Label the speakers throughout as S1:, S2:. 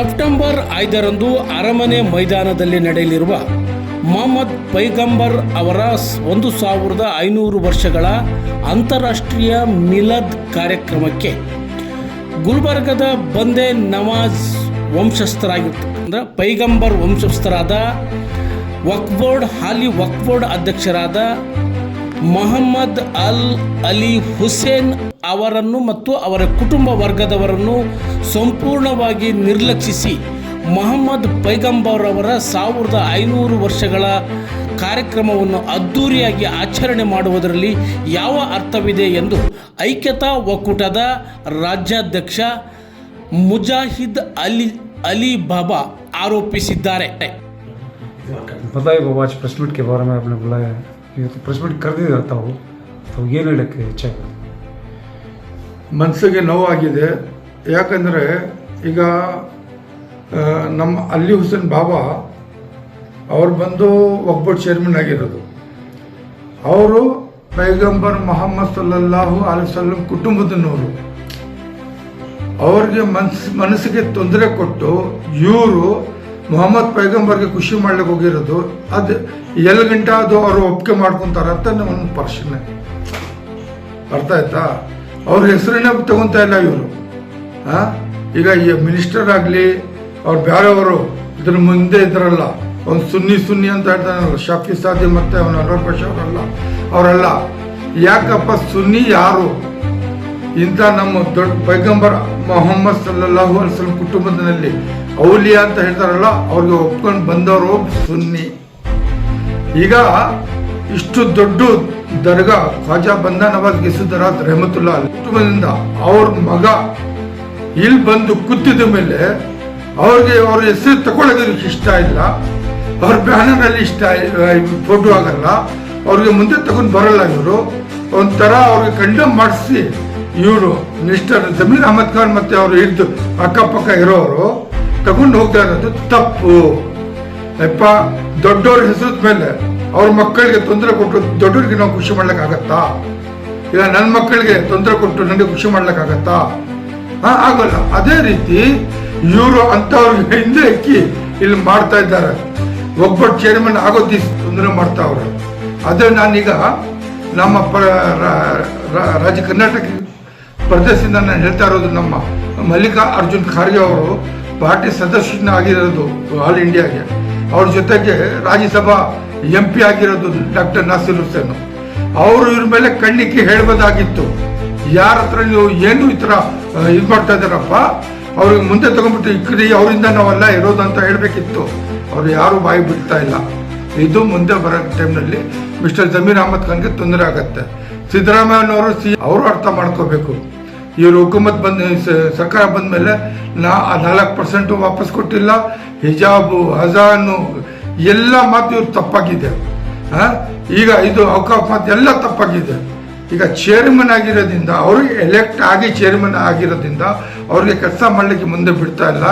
S1: September ಐದರಂದು ಅರಮನೆ ಮೈದಾನದಲ್ಲಿ ನಡೆಯಲಿರುವ ಮೊಹಮ್ಮದ್ ಪೈಗಂಬರ್ ಅವರ ಒಂದು ಸಾವಿರದ ಐನೂರು ವರ್ಷಗಳ ಅಂತಾರಾಷ್ಟ್ರೀಯ ಮಿಲದ್ ಕಾರ್ಯಕ್ರಮಕ್ಕೆ ಗುಲ್ಬರ್ಗದ ಬಂದೆ ನವಾಜ್ ವಂಶಸ್ಥರಾಗಿರ್ತಕ್ಕಂಥ ಪೈಗಂಬರ್ ವಂಶಸ್ಥರಾದ ವಕ್ಬೋರ್ಡ್ ಹಾಲಿ ವಕ್ಬೋರ್ಡ್ ಅಧ್ಯಕ್ಷರಾದ ಮೊಹಮ್ಮದ್ ಅಲ್ ಅಲಿ ಹುಸೇನ್ ಅವರನ್ನು ಮತ್ತು ಅವರ ಕುಟುಂಬ ವರ್ಗದವರನ್ನು ಸಂಪೂರ್ಣವಾಗಿ ನಿರ್ಲಕ್ಷಿಸಿ ಮೊಹಮ್ಮದ್ ಪೈಗಂಬರ್ ಅವರ ಸಾವಿರದ ಐನೂರು ವರ್ಷಗಳ ಕಾರ್ಯಕ್ರಮವನ್ನು ಅದ್ಧೂರಿಯಾಗಿ ಆಚರಣೆ ಮಾಡುವುದರಲ್ಲಿ ಯಾವ ಅರ್ಥವಿದೆ ಎಂದು ಐಕ್ಯತಾ ಒಕ್ಕೂಟದ ರಾಜ್ಯಾಧ್ಯಕ್ಷ ಮುಜಾಹಿದ್ ಅಲಿ ಅಲಿ ಬಾಬಾ ಆರೋಪಿಸಿದ್ದಾರೆ
S2: बताइए बाबा आज प्रेस मीट के बारे में आपने बुलाया है ಇವತ್ತು ಪ್ರೆಸ್ ಮೀಟ್ ಕರೆದಿದ್ದಾರೆ ತಾವು? ತಾವು ಏನು ಹೇಳಕ್ಕೆ ಹೆಚ್ಚಾಗುತ್ತೆ
S3: ಮನಸ್ಸಿಗೆ ನೋವಾಗಿದೆ. ಯಾಕಂದರೆ ಈಗ ನಮ್ಮ ಅಲ್ಲಿ ಹುಸೇನ್ ಬಾಬಾ, ಅವ್ರು ಬಂದು ಒಬ್ಬಟ್ಟು ಚೇರ್ಮನ್ ಆಗಿರೋದು. ಅವರು ಪೈಗಂಬರ್ ಮೊಹಮ್ಮದ್ ಸಲ್ಲಾಹು ಅಲ್ಸಲ್ಲಂ ಕುಟುಂಬದನವರು. ಅವ್ರಿಗೆ ಮನ್ಸ್, ಮನಸ್ಸಿಗೆ ತೊಂದರೆ ಕೊಟ್ಟು ಇವರು ಮೊಹಮ್ಮದ್ ಪೈಗಂಬರ್ಗೆ ಖುಷಿ ಮಾಡ್ಲಿಕ್ಕೆ ಹೋಗಿರೋದು, ಅದು ಎಲ್ಲಿ ಗಂಟೆ ಅದು ಅವರು ಒಪ್ಪಿಗೆ ಮಾಡ್ಕೊಂತಾರ ಅಂತ ಒಂದು ಪ್ರಶ್ನೆ. ಅರ್ಥ ಆಯ್ತಾ? ಅವ್ರ ಹೆಸರನ್ನೇ ತಗೊಂತ ಇಲ್ಲ ಇವರು. ಈಗ ಈ ಮಿನಿಸ್ಟರ್ ಆಗಲಿ, ಅವ್ರು ಬೇರೆಯವರು ಇದ್ರ ಮುಂದೆ ಇದ್ರಲ್ಲ ಅವ್ನು ಸುನ್ನಿ ಸುನ್ನಿ ಅಂತ ಹೇಳ್ತಾನಲ್ಲ, ಶಾಫಿ ಸಾದಿ ಮತ್ತೆ ಅವನ ಅನ್ವರ್ ಬಶೀರ್ ಅವರಲ್ಲ, ಅವರೆಲ್ಲ. ಯಾಕಪ್ಪ ಸುನ್ನಿ ಯಾರು? ಇಂಥ ನಮ್ಮ ದೊಡ್ಡ ಪೈಗಂಬರ್ ಮೊಹಮ್ಮದ್ ಸಲ್ಲಾಹು ಅಲ್ಸಲ್ ಕುಟುಂಬದಲ್ಲಿ ಔಲಿಯಾ ಅಂತ ಹೇಳ್ತಾರಲ್ಲ, ಅವ್ರಿಗೆ ಒಪ್ಕೊಂಡು ಬಂದವರು ಸುನ್ನಿ. ಈಗ ಇಷ್ಟು ದೊಡ್ಡ ದರ್ಗಾ ಖ್ವಾಜಾ ಬಂದ ನವಾಜ್ ಗಿಸುದರಾತ್ ರೆಹಮತುಲ್ಲಾ ಕುಟುಂಬದಿಂದ ಅವ್ರ ಮಗ ಇಲ್ಲಿ ಬಂದು ಕುತ್ತಿದ ಮೇಲೆ ಅವ್ರಿಗೆ ಅವ್ರ ಹೆಸರು ತಗೊಳ್ಳೋದಕ್ಕೆ ಇಷ್ಟ ಇಲ್ಲ. ಅವ್ರ ಬ್ಯಾನರ್ ಅಲ್ಲಿ ಇಷ್ಟ ಫೋಟೋ ಆಗಲ್ಲ. ಅವ್ರಿಗೆ ಮುಂದೆ ತಗೊಂಡು ಬರಲ್ಲ ಇವರು. ಒಂಥರ ಅವ್ರಿಗೆ ಕಂಡಮ್ ಮಾಡಿಸಿ ಇವರು. ಮಿನಿಸ್ಟರ್ ಜಮೀರ್ ಅಹಮದ್ ಖಾನ್ ಮತ್ತೆ ಅವರು ಇದ್ದು ಅಕ್ಕಪಕ್ಕ ಇರೋರು. ತಗೊಂಡು ಹೋಗ್ತಾ ಇರೋದು ತಪ್ಪು. ಯಪ್ಪ ದೊಡ್ಡವ್ರ ಹೆಸರದ ಮೇಲೆ ಅವ್ರ ಮಕ್ಕಳಿಗೆ ತೊಂದರೆ ಕೊಟ್ಟು ದೊಡ್ಡವ್ರಿಗೆ ನಾವು ಖುಷಿ ಮಾಡ್ಲಿಕ್ಕಾಗತ್ತಾ? ಇಲ್ಲ ನನ್ನ ಮಕ್ಕಳಿಗೆ ತೊಂದರೆ ಕೊಟ್ಟು ನನಗೆ ಖುಷಿ ಮಾಡ್ಲಿಕ್ಕಾಗತ್ತಾ? ಹಾ ಆಗೋಲ್ಲ. ಅದೇ ರೀತಿ ಇವರು ಅಂತವ್ರಿಗೆ ಹಿಂದೆ ಇಕ್ಕಿ ಇಲ್ಲಿ ಮಾಡ್ತಾ ಇದ್ದಾರೆ. ಒಬ್ಬಟ್ಟು ಚೇರ್ಮನ್ ಆಗೋದಿ ತೊಂದರೆ ಮಾಡ್ತಾ ಅವರು. ಅದೇ ನಾನೀಗ ನಮ್ಮ ರಾಜ್ಯ ಕರ್ನಾಟಕ ಪ್ರದೇಶದಿಂದ ನಾನು ಹೇಳ್ತಾ ಇರೋದು ನಮ್ಮ ಮಲ್ಲಿಕಾ ಅರ್ಜುನ್ ಖರ್ಗೆ ಅವರು ಪಾರ್ಟಿ ಸದಸ್ಯನ ಆಗಿರೋದು ಆಲ್ ಇಂಡಿಯಾಗೆ. ಅವ್ರ ಜೊತೆಗೆ ರಾಜ್ಯಸಭಾ ಎಂ ಪಿ ಆಗಿರೋದು ಡಾಕ್ಟರ್ ನಾಸಿರ್ ಹುಸೇನ್. ಅವರು ಇವ್ರ ಮೇಲೆ ಕಣ್ಣಿಕ್ಕೆ ಹೇಳ್ಬೋದಾಗಿತ್ತು. ಯಾರ ಹತ್ರ ನೀವು ಏನು ಈ ಥರ ಇದು ಮಾಡ್ತಾ ಇದ್ದಾರಪ್ಪ? ಅವ್ರಿಗೆ ಮುಂದೆ ತಗೊಂಡ್ಬಿಟ್ಟು ಕಡೆ ಅವರಿಂದ ನಾವೆಲ್ಲ ಇರೋದು ಅಂತ ಹೇಳಬೇಕಿತ್ತು. ಅವ್ರು ಯಾರು ಬಾಯಿ ಬಿಡ್ತಾ ಇಲ್ಲ. ಇದು ಮುಂದೆ ಬರೋ ಟೈಮ್ನಲ್ಲಿ ಮಿಸ್ಟರ್ ಜಮೀರ್ ಅಹಮದ್ ಖಾನ್ಗೆ ತೊಂದರೆ ಆಗುತ್ತೆ. ಸಿದ್ದರಾಮಯ್ಯನವರು ಸಿ, ಅವರು ಅರ್ಥ ಮಾಡ್ಕೋಬೇಕು. ಇವರು ಹುಕುಮತ್ ಬಂದ ಸರ್ಕಾರ ಬಂದ ಮೇಲೆ ನಾ ನಾಲ್ಕು ಪರ್ಸೆಂಟು ವಾಪಸ್ ಕೊಟ್ಟಿಲ್ಲ. ಹಿಜಾಬು, ಹಜಾನು, ಎಲ್ಲ ಮಾತು ಇವ್ರು ತಪ್ಪಾಗಿದೆ? ಈಗ ಇದು ಅವಕಾಶ ಮಾತು ಎಲ್ಲ ತಪ್ಪಾಗಿದೆ. ಈಗ ಚೇರ್ಮನ್ ಆಗಿರೋದ್ರಿಂದ, ಅವರು ಎಲೆಕ್ಟ್ ಆಗಿ ಚೇರ್ಮನ್ ಆಗಿರೋದ್ರಿಂದ ಅವ್ರಿಗೆ ಕೆಲಸ ಮಾಡಲಿಕ್ಕೆ ಮುಂದೆ ಬಿಡ್ತಾ ಇಲ್ಲ.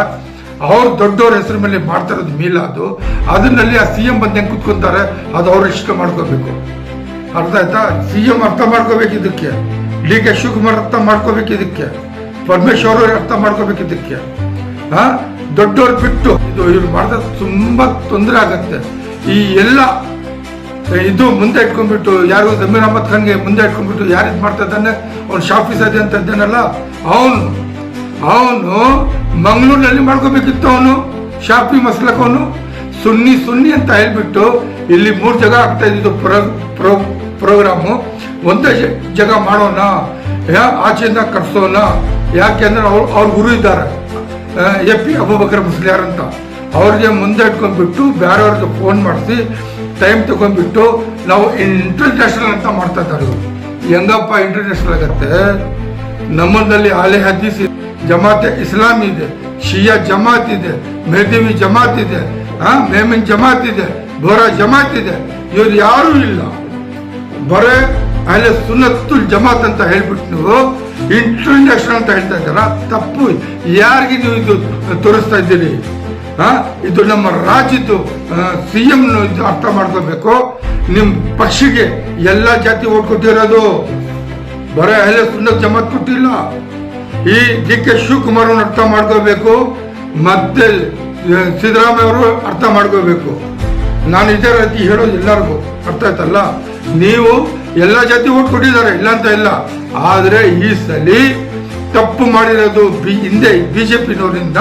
S3: ಅವ್ರು ದೊಡ್ಡವ್ರ ಹೆಸರು ಮೇಲೆ ಮಾಡ್ತಾ ಇರೋದು ಮೀಲಾದು ಅದನ್ನಲ್ಲಿ ಆ ಸಿ ಎಂ ಬಂದು ಹೆಂಗೆ ಕುತ್ಕೊಂತಾರೆ. ಅದು ಅವ್ರು ಇಷ್ಟ ಮಾಡ್ಕೋಬೇಕು. ಅರ್ಥ ಆಯ್ತಾ? ಸಿ ಎಂ ಅರ್ಥ ಮಾಡ್ಕೋಬೇಕು ಇದಕ್ಕೆ. ಡಿ ಕೆ ಶಿವಕುಮಾರ್ ಅರ್ಥ ಮಾಡ್ಕೋಬೇಕು ಇದಕ್ಕೆ. ಪರಮೇಶ್ವರ್ ಅರ್ಥ ಮಾಡ್ಕೋಬೇಕು ಇದಕ್ಕೆ. ಹಾ? ದೊಡ್ಡವ್ರು ಬಿಟ್ಟು ಇದು ಇವ್ರು ಮಾಡಿದ್ರೆ ತುಂಬಾ ತೊಂದರೆ ಆಗತ್ತೆ. ಈ ಎಲ್ಲ, ಇದು ಮುಂದೆ ಇಟ್ಕೊಂಡ್ಬಿಟ್ಟು ಯಾರು ಜಮೀರ್ ಅಹಮದ್ ಖಾನ್ಗೆ ಮುಂದೆ ಇಟ್ಕೊಂಡ್ಬಿಟ್ಟು ಯಾರು ಇದು ಮಾಡ್ತಾ ಇದ್ದಾನೆ? ಅವ್ನು ಶಾಫೀಸ್ ಅದೇ ಅಂತ ಇದ್ದಾನಲ್ಲ? ಅವನು ಅವನು ಮಂಗಳೂರಿನಲ್ಲಿ ಮಾಡ್ಕೋಬೇಕಿತ್ತು ಅವನು ಶಾಫಿ ಮಸ್ಲಕ್ ಅವನು. ಸುನ್ನಿ ಸುನ್ನಿ ಅಂತ ಹೇಳ್ಬಿಟ್ಟು ಇಲ್ಲಿ ಮೂರು ಜಾಗ ಆಗ್ತಾ ಇದ್ದಿದ್ದು ಪ್ರೋ ಪ್ರೋಗ್ರಾಮು ಒಂದೇ ಜಾಗ ಮಾಡೋಣ ಯಾ ಆಚೆಯಿಂದ ಯಾಕೆ ಯಾಕೆಂದ್ರೆ ಅವ್ರು ಅವ್ರ ಗುರು ಇದ್ದಾರೆ. ಎ ಪಿ ಅಬೂಬಕರ್ ಮುಸ್ಲಿಯಾರ್ ಅಂತ ಅವ್ರಿಗೆ ಮುಂದೆ ಇಟ್ಕೊಂಡ್ಬಿಟ್ಟು ಬೇರೆಯವ್ರಿಗೆ ಫೋನ್ ಮಾಡಿಸಿ ಟೈಮ್ ತಗೊಂಡ್ಬಿಟ್ಟು ನಾವು ಇಂಟರ್ನ್ಯಾಷನಲ್ ಅಂತ ಮಾಡ್ತಾ ಇದ್ದಾರೆ ಇವರು. ಹೆಂಗಪ್ಪ ಇಂಟರ್ನ್ಯಾಷನಲ್ ಆಗತ್ತೆ? ನಮ್ಮಲ್ಲಿ ಆಲೆ ಇದೆ, ಜಮಾತೆ ಇಸ್ಲಾಂ ಇದೆ. ಶಿಯಾ ಜಮಾತ್ ಇದೆ. ಮೆಹದೇವಿ ಜಮಾತ್ ಇದೆ. ಮೇಮಿನ್ ಜಮಾತ್ ಇದೆ. ಬೋರಾ ಜಮಾತ್ ಇದೆ. ಇವ್ರು ಯಾರೂ ಇಲ್ಲ. ಬರೇ ಅಲ್ಲೇ ಸುನ್ನತ್ತುಲ್ ಜಮಾತ್ ಅಂತ ಹೇಳ್ಬಿಟ್ಟು ನೀವು ಇಂಟರ್ನ್ಯಾಷನಲ್ ಅಂತ ಹೇಳ್ತಾ ಇದ್ದಾರ? ತಪ್ಪು. ಯಾರಿಗೆ ನೀವು ಇದು ತೋರಿಸ್ತಾ ಇದ್ದೀರಿ? ಹಾ ಇದು ನಮ್ಮ ರಾಜ್ಯದ್ದು ಸಿ ಎಂ ಅರ್ಥ ಮಾಡ್ಕೋಬೇಕು. ನಿಮ್ಮ ಪಕ್ಷಿಗೆ ಎಲ್ಲ ಜಾತಿ ಓಟ್ ಕೊಟ್ಟಿರೋದು. ಬರೇ ಅಲ್ಲೇ ಸುನ್ನತ್ ಜಮಾತ್ ಕೊಟ್ಟಿಲ್ಲ. ಈ ಡಿ ಕೆ ಶಿವಕುಮಾರ್ ಅರ್ಥ ಮಾಡ್ಕೋಬೇಕು. ಮತ್ತೆ ಸಿದ್ದರಾಮಯ್ಯ ಅವರು ಅರ್ಥ ಮಾಡ್ಕೋಬೇಕು. ನಾನು ಇದೇ ರೀತಿ ಹೇಳೋದು ಎಲ್ಲರಿಗೂ ಅರ್ಥ ಆಯ್ತಲ್ಲ? ನೀವು ಎಲ್ಲ ಜಾತಿ ಓಟ್ ಕೊಟ್ಟಿದ್ದಾರೆ, ಇಲ್ಲ ಅಂತ ಇಲ್ಲ. ಆದರೆ ಈ ಸಲ ತಪ್ಪು ಮಾಡಿರೋದು ಬಿ, ಹಿಂದೆ ಬಿ ಜೆ ಪಿನವರಿಂದ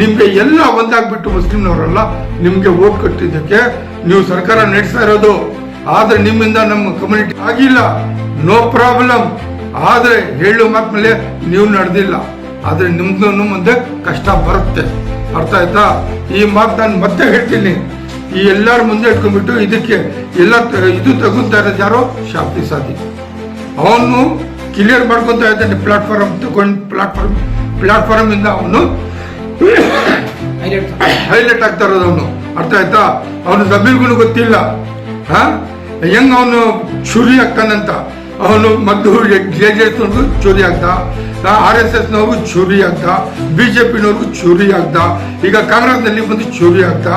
S3: ನಿಮಗೆ ಎಲ್ಲ ಒಂದಾಗ್ಬಿಟ್ಟು ಮುಸ್ಲಿಂನವರೆಲ್ಲ ನಿಮಗೆ ಓಟ್ ಕೊಟ್ಟಿದ್ದಕ್ಕೆ ನೀವು ಸರ್ಕಾರ ನಡೆಸ್ತಾ ಇರೋದು. ಆದರೆ ನಿಮ್ಮಿಂದ ನಮ್ಮ ಕಮ್ಯುನಿಟಿ ಆಗಿಲ್ಲ. ನೋ ಪ್ರಾಬ್ಲಮ್ ಆದರೆ ಹೇಳು ಮೇಲೆ ನೀವು ನಡೆದಿಲ್ಲ. ಆದರೆ ನಿಮ್ದು ಮುಂದೆ ಕಷ್ಟ ಬರುತ್ತೆ. ಅರ್ಥ ಆಯ್ತಾ? ಈ ಮಾತು ನಾನು ಮತ್ತೆ ಹೇಳ್ತೀನಿ. ಈ ಎಲ್ಲರ ಮುಂದೆ ಇಟ್ಕೊಂಡ್ಬಿಟ್ಟು ಇದಕ್ಕೆ ಎಲ್ಲ ಇದು ತಗೊಂತಾರೆ ಇರೋದು ಯಾರೋ ಶಾಪ್ತಿ ಸಾದಿ ಅವನು ಕ್ಲಿಯರ್ ಮಾಡ್ಕೊತಾ ಇದ್ದಾನೆ ಪ್ಲಾಟ್ಫಾರ್ಮ್ ತಗೊಂಡು ಪ್ಲಾಟ್ಫಾರ್ಮ್ ಪ್ಲಾಟ್ಫಾರ್ಮ್ ಇಂದ ಅವನು ಹೈಲೈಟ್ ಆಗ್ತಾ ಇರೋದು ಅವನು. ಅರ್ಥ ಆಯ್ತಾ? ಅವನು ಜಮೀನ್ಗೂ ಗೊತ್ತಿಲ್ಲ. ಹಾ? ಹೆಂಗ್ ಅವನು ಚೂರಿ ಆಗ್ತಾನಂತ? ಅವನು ಮದ್ದು ಜೆ ಜೆ ಎಸ್ ಚೂರಿ ಆಗ್ದ ಆರ್ ಎಸ್ ಎಸ್ ನವ್ರಿಗೂ ಚೂರಿ ಆಗ್ದ ಬಿಜೆಪಿನವ್ರಿಗೂ ಚೂರಿ ಆಗ್ದ ಈಗ ಕಾಂಗ್ರೆಸ್ನಲ್ಲಿ ಬಂದು ಚೂರಿ ಆಗ್ದ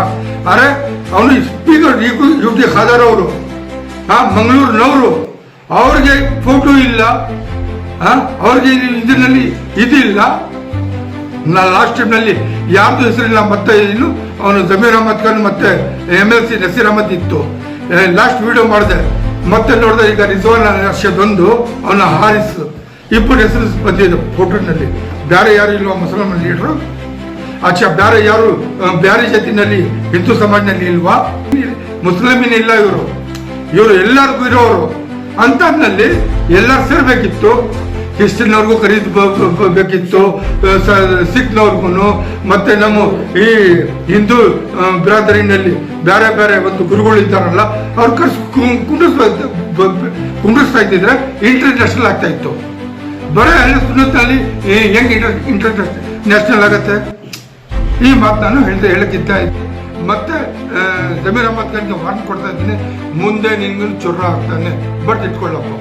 S3: ಅರೆ ಅವನು ಸ್ಪೀಕರ್ ಯು ಖಾದರ್ ಅವರು ಹಾ ಮಂಗಳೂರಿನವರು, ಅವ್ರಿಗೆ ಫೋಟೋ ಇಲ್ಲ. ಅವ್ರಿಗೆ ಇದರಲ್ಲಿ ಇದಿಲ್ಲ. ನಾ ಲಾಸ್ಟ್ ಟೈಮ್ನಲ್ಲಿ ಯಾರ್ದು ಹೆಸರಿಲ್ಲ ಮತ್ತೆ ಇನ್ನು ಅವನು ಜಮೀರ್ ಅಹಮದ್ ಖಾನ್ ಮತ್ತೆ M L C Naseer Ahmed ಇತ್ತು. ಲಾಸ್ಟ್ ವಿಡಿಯೋ ಮಾಡಿದೆ. ಮತ್ತೆ ನೋಡಿದೆ ಈಗ ರಿಜ್ವಾನ್ ಬಂದು ಅವನ ಹಾರಿಸ್. ಇಬ್ಬರು ಹೆಸರು ಬಂದಿದ್ದು ಫೋಟೋನಲ್ಲಿ ಬೇರೆ ಯಾರು ಇಲ್ವಾ ಮುಸಲ್ಮಾನ್ ಲೀಡ್ರು? ಆಚೆ ಬೇರೆ ಯಾರು ಬೇರೆ ಜಾತಿನಲ್ಲಿ, ಹಿಂದೂ ಸಮಾಜನಲ್ಲಿ ಇಲ್ವಾ? ಮುಸ್ಲಿಮಿನ ಇಲ್ಲ ಇವರು. ಇವರು ಎಲ್ಲರಿಗೂ ಇರೋರು ಅಂತದ್ನಲ್ಲಿ ಎಲ್ಲರೂ ಸೇರ್ಬೇಕಿತ್ತು. ಕ್ರಿಶ್ಚಿಯನ್ನವ್ರಿಗೂ ಬೇಕಿತ್ತು. ಸಿಖ್ನವ್ರಿಗೂ ಮತ್ತೆ ನಮ್ಮ ಈ ಹಿಂದೂ ಬ್ರಾದರಿನಲ್ಲಿ ಬೇರೆ ಬೇರೆ ಒಂದು ಗುರುಗಳು ಇದ್ದಾರಲ್ಲ, ಅವ್ರು ಕರ್ಸ್ ಕುಂಡಿಸ್ ಕುಂಡಿಸ್ತಾ ಇದ್ದಿದ್ರೆ ಇಂಟರ್ನ್ಯಾಷನಲ್ ಆಗ್ತಾ ಇತ್ತು. ಬರೀ ಸುನ್ನತ್ನಲ್ಲಿ ಹೆಂಗೆ ಇಂಟರ್ ಇಂಟರ್ನ್ಯಾಷನಲ್ ಆಗತ್ತೆ? ಈ ಮಾತು ನಾನು ಹೇಳ್ದೆ ಹೇಳಕ್ಕಿದ್ದ ಮತ್ತೆ ಜಮೀರ್ ಅಹಮದ್ ಖಾನ್ಗೆ ವಾರ್ನ್ ಕೊಡ್ತಾ ಇದ್ದೀನಿ, ಮುಂದೆ ನಿನ್ಗೂ ಚುರ್ರ ಆಗ್ತಾನೆ. ಬಟ್ ಇಟ್ಕೊಳ್ಳಪ್ಪ